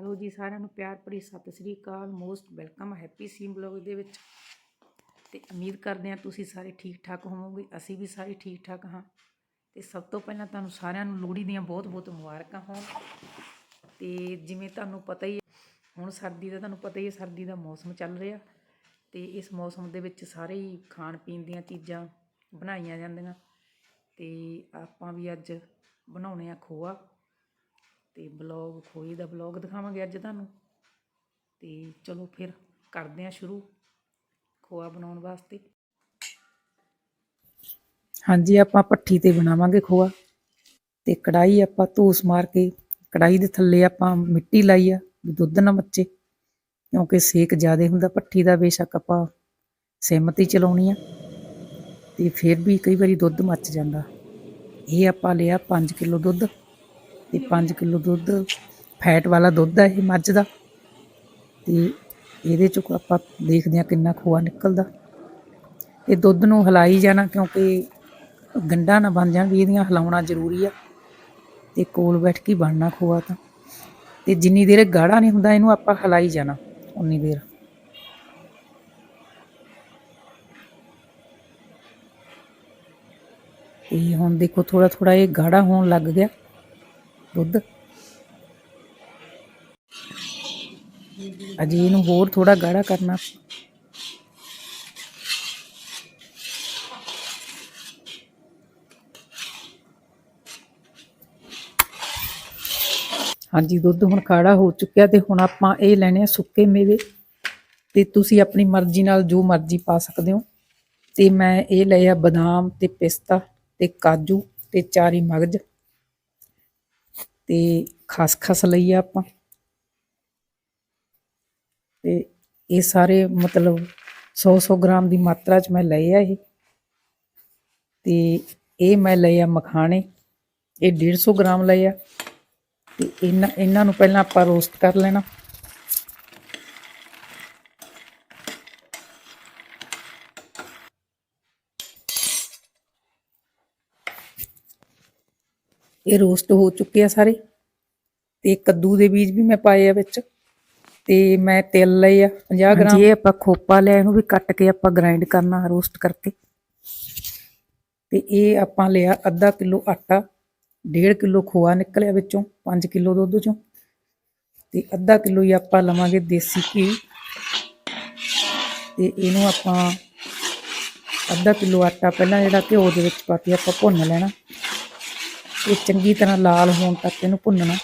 Hello ਜੀ ਸਾਰਿਆਂ ਨੂੰ ਪਿਆਰ ਭਰੀ ਸਤਿ ਸ੍ਰੀ ਅਕਾਲ। ਮੋਸਟ ਵੈਲਕਮ ਹੈਪੀ ਸੀਮ ਬਲੌਗ ਦੇ ਵਿੱਚ। ਤੇ ਉਮੀਦ ਕਰਦੇ ਹਾਂ ਤੁਸੀਂ ਸਾਰੇ ਠੀਕ ਠਾਕ ਹੋਵੋਗੇ ਅਸੀਂ ਵੀ ਸਾਰੇ ਠੀਕ ਠਾਕ ਹਾਂ। ਤੇ ਸਭ ਤੋਂ ਪਹਿਲਾਂ ਤੁਹਾਨੂੰ ਸਾਰਿਆਂ ਨੂੰ ਲੋਹੜੀ ਦੀਆਂ ਬਹੁਤ ਬਹੁਤ ਮੁਬਾਰਕਾਂ ਹੋਣ। ਤੇ ਜਿਵੇਂ ਤੁਹਾਨੂੰ ਪਤਾ ਹੀ ਹੈ, ਹੁਣ ਸਰਦੀ ਦਾ ਤੁਹਾਨੂੰ ਪਤਾ ਹੀ ਹੈ ਸਰਦੀ ਦਾ ਮੌਸਮ ਚੱਲ ਰਿਹਾ। ਤੇ ਇਸ ਮੌਸਮ ਦੇ ਵਿੱਚ ਸਾਰੇ ਹੀ ਖਾਣ ਪੀਣ ਦੀਆਂ ਚੀਜ਼ਾਂ ਬਣਾਈਆਂ ਜਾਂਦੀਆਂ। ਤੇ ਆਪਾਂ ਵੀ ਅੱਜ ਬਣਾਉਣੇ ਆ ਖੋਆ। ਤੇ ਬਲੌਗ ਖੋਏ ਦਾ ਬਲੌਗ ਦਿਖਾਵਾਂਗੇ ਅੱਜ ਤੁਹਾਨੂੰ। ਤੇ ਚਲੋ ਫਿਰ ਕਰਦੇ ਆ ਸ਼ੁਰੂ ਖੋਆ ਬਣਾਉਣ ਵਾਸਤੇ। ਹਾਂਜੀ, ਆਪਾਂ ਭੱਠੀ ਤੇ ਬਣਾਵਾਂਗੇ ਖੋਆ। ਤੇ ਕੜਾਈ ਆਪਾਂ ਧੂਸ ਮਾਰ ਕੇ ਕੜਾਈ ਦੇ ਥੱਲੇ ਆਪਾਂ ਮਿੱਟੀ ਲਾਈ ਆ, ਵੀ ਦੁੱਧ ਨਾ ਮੱਚੇ, ਕਿਉਂਕਿ ਸੇਕ ਜ਼ਿਆਦਾ ਹੁੰਦਾ ਭੱਠੀ ਦਾ, ਬੇਸ਼ੱਕ ਆਪਾਂ ਸਿਮ ਹੀ ਚਲਾਉਣੀ ਆ। ਤੇ ਫਿਰ ਵੀ ਕਈ ਵਾਰੀ ਦੁੱਧ ਮੱਚ ਜਾਂਦਾ। ਇਹ ਆਪਾਂ ਲਿਆ 5 ਕਿਲੋ ਦੁੱਧ। ਤੇ 5 ਕਿਲੋ ਦੁੱਧ, ਫੈਟ ਵਾਲਾ ਦੁੱਧ ਹੈ ਇਹ ਮੱਝ ਦਾ। ਤੇ ਇਹਦੇ ਚੋਂ ਆਪਾਂ ਦੇਖਦੇ ਹਾਂ ਕਿੰਨਾ ਖੋਆ ਨਿਕਲਦਾ। ਇਹ ਦੁੱਧ ਨੂੰ ਹਿਲਾਈ ਜਾਣਾ ਕਿਉਂਕਿ ਗੰਡਾ ਨਾ ਬਣ ਜਾਣ, ਵੀ ਇਹਦੀਆਂ ਹਿਲਾਉਣਾ ਜ਼ਰੂਰੀ ਆ। ਤੇ ਕੋਲ ਬੈਠ ਕੇ ਬਣਨਾ ਖੋਆ ਤਾਂ। ਤੇ ਜਿੰਨੀ ਦੇਰ ਇਹ ਗਾੜਾ ਨਹੀਂ ਹੁੰਦਾ, ਇਹਨੂੰ ਆਪਾਂ ਹਿਲਾਈ ਜਾਣਾ, ਉਨੀ ਦੇਰ। ਤੇ ਹੁਣ ਦੇਖੋ ਥੋੜਾ ਥੋੜਾ ਇਹ ਗਾੜਾ ਹੋਣ ਲੱਗ ਗਿਆ। ਦੁੱਧ। ਅਜੇ ਇਹਨੂੰ ਹੋਰ ਥੋੜਾ ਗਾੜਾ ਕਰਨਾ। ਹਾਂਜੀ, ਦੁੱਧ ਹੁਣ ਕਾੜਾ ਹੋ ਚੁੱਕਿਆ ਤੇ ਹੁਣ ਆਪਾਂ ਇਹ ਲੈਣੇ ਆ ਸੁੱਕੇ ਮੇਵੇ। ਤੇ ਤੁਸੀਂ ਆਪਣੀ ਮਰਜ਼ੀ ਨਾਲ ਜੋ ਮਰਜ਼ੀ ਪਾ ਸਕਦੇ ਹੋ। ਤੇ ਮੈਂ ਇਹ ਲਏ ਆ ਬਦਾਮ ਤੇ ਪਿਸਤਾ ਤੇ ਕਾਜੂ ਤੇ ਚਾਰੀ ਮਗਜ। ਤੇ ਖਸਖਸ ਲਈ ਆ ਆਪਾਂ। ਤੇ ਇਹ ਸਾਰੇ ਮਤਲਬ 100-100 ਗ੍ਰਾਮ ਦੀ ਮਾਤਰਾ ਚ ਮੈਂ ਲਏ ਆ ਇਹ। ਤੇ ਇਹ ਮੈਂ ਲਏ ਆ ਮਖਾਣੇ, ਇਹ 150 ਗ੍ਰਾਮ ਲਏ ਆ। ਤੇ ਇਹਨਾਂ ਇਹਨਾਂ ਨੂੰ ਪਹਿਲਾਂ ਆਪਾਂ ਰੋਸਟ ਕਰ ਲੈਣਾ। ਇਹ ਰੋਸਟ ਹੋ ਚੁੱਕੇ ਆ ਸਾਰੇ। ਤੇ ਕੱਦੂ ਦੇ ਬੀਜ ਵੀ ਮੈਂ ਪਾਏ ਆ ਵਿੱਚ। ਤੇ ਮੈਂ ਤਿਲ ਲਏ ਆ 50 ਗ੍ਰਾਮ। ਜੇ ਆਪਾਂ ਖੋਪਾ ਲਿਆ ਇਹਨੂੰ ਵੀ ਕੱਟ ਕੇ ਆਪਾਂ ਗ੍ਰਾਈਂਡ ਕਰਨਾ ਰੋਸਟ ਕਰਕੇ। ਤੇ ਇਹ ਆਪਾਂ ਲਿਆ ਅੱਧਾ ਕਿਲੋ ਆਟਾ 1.5 ਕਿਲੋ ਖੋਆ ਨਿਕਲਿਆ ਵਿੱਚੋਂ 5 ਕਿਲੋ ਦੁੱਧ ਚੋਂ। ਤੇ ਅੱਧਾ ਕਿਲੋ ਹੀ ਆਪਾਂ ਲਵਾਂਗੇ ਦੇਸੀ ਘੀ। ਤੇ ਇਹਨੂੰ ਆਪਾਂ ਅੱਧਾ ਕਿਲੋ ਆਟਾ ਪਹਿਲਾਂ ਜਿਹੜਾ ਘਿਓ ਦੇ ਵਿੱਚ ਪਾ ਕੇ ਆਪਾਂ ਭੁੰਨ ਲੈਣਾ। ਇਹ ਚੰਗੀ ਤਰ੍ਹਾਂ ਲਾਲ ਹੋਣ ਤੱਕ ਇਹਨੂੰ ਭੁੰਨਣਾ।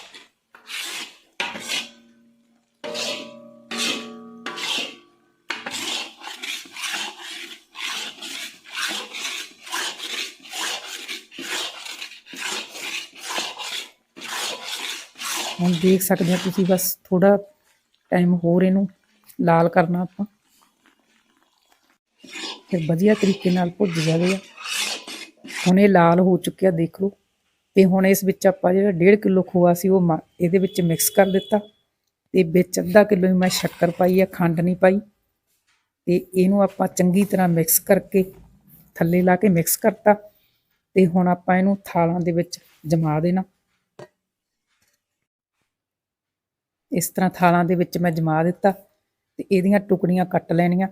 ਹੁਣ ਦੇਖ ਸਕਦੇ ਹੋ ਤੁਸੀਂ ਬਸ ਥੋੜਾ ਟਾਈਮ ਹੋਰ ਇਹਨੂੰ ਲਾਲ ਕਰਨਾ ਆਪਾਂ। ਫਿਰ ਵਧੀਆ ਤਰੀਕੇ ਨਾਲ ਭੁੱਜ ਜਾਵੇਗਾ ਹੁਣ ਇਹ ਲਾਲ ਹੋ ਚੁੱਕਿਆ ਦੇਖ ਲਓ। ਤੇ ਹੁਣ ਇਸ ਵਿੱਚ ਆਪਾਂ ਜਿਹੜਾ 1.5 ਕਿਲੋ ਖੋਆ ਸੀ, ਉਹ ਮ- ਇਹਦੇ ਵਿੱਚ ਮਿਕਸ ਕਰ ਦਿੱਤਾ। ਤੇ ਵਿੱਚ ਅੱਧਾ ਕਿਲੋ ਹੀ ਮੈਂ ਸ਼ੱਕਰ ਪਾਈ ਆ, ਖੰਡ ਨਹੀਂ ਪਾਈ। ਤੇ ਇਹਨੂੰ ਆਪਾਂ ਚੰਗੀ ਤਰ੍ਹਾਂ ਮਿਕਸ ਕਰਕੇ ਥੱਲੇ ਲਾ ਕੇ ਮਿਕਸ ਕਰਤਾ। ਤੇ ਹੁਣ ਆਪਾਂ ਇਹਨੂੰ ਥਾਲਾਂ ਦੇ ਵਿੱਚ ਜਮਾ ਦੇਣਾ। ਇਸ ਤਰ੍ਹਾਂ ਥਾਲਾਂ ਦੇ ਵਿੱਚ ਮੈਂ ਜਮਾ ਦਿੱਤਾ ਤੇ ਇਹਦੀਆਂ ਟੁਕੜੀਆਂ ਕੱਟ ਲੈਣੀਆਂ।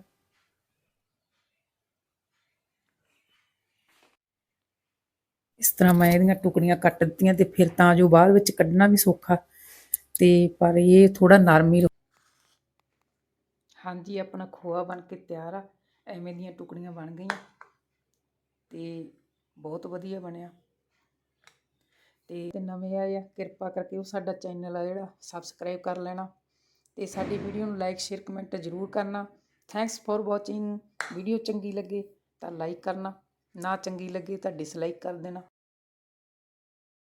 ਇਸ ਤਰ੍ਹਾਂ ਮੈਂ ਇਹਦੀਆਂ ਟੁਕੜੀਆਂ ਕੱਟ ਦਿੱਤੀਆਂ ਤੇ ਫਿਰ ਤਾਂ ਜੋ ਬਾਅਦ ਵਿੱਚ ਕੱਢਣਾ ਵੀ ਸੌਖਾ। ਤੇ ਪਰ ਇਹ ਥੋੜਾ ਨਰਮ ਹੀ ਹਾਂਜੀ, ਆਪਣਾ ਖੋਆ ਬਣ ਕੇ ਤਿਆਰ ਆ। ਐਵੇਂ ਦੀਆਂ ਟੁਕੜੀਆਂ ਬਣ ਗਈਆਂ ਤੇ ਬਹੁਤ ਵਧੀਆ ਬਣਿਆ। ਤੇ ਨਵੇਂ ਆਏ ਆ, ਕਿਰਪਾ ਕਰਕੇ ਉਹ ਸਾਡਾ ਚੈਨਲ ਆ ਜਿਹੜਾ ਸਬਸਕ੍ਰਾਈਬ ਕਰ ਲੈਣਾ। ਤੇ ਸਾਡੀ ਵੀਡੀਓ ਨੂੰ ਲਾਈਕ ਸ਼ੇਅਰ ਕਮੈਂਟ ਜ਼ਰੂਰ ਕਰਨਾ। ਥੈਂਕਸ ਫॉर ਵਾਚਿੰਗ ਵੀਡੀਓ ਚੰਗੀ ਲੱਗੇ ਤਾਂ ਲਾਈਕ ਕਰਨਾ। ਨਾ ਚੰਗੀ ਲੱਗੇ ਤਾਂ ਡਿਸਲਾਈਕ ਕਰ ਦੇਣਾ।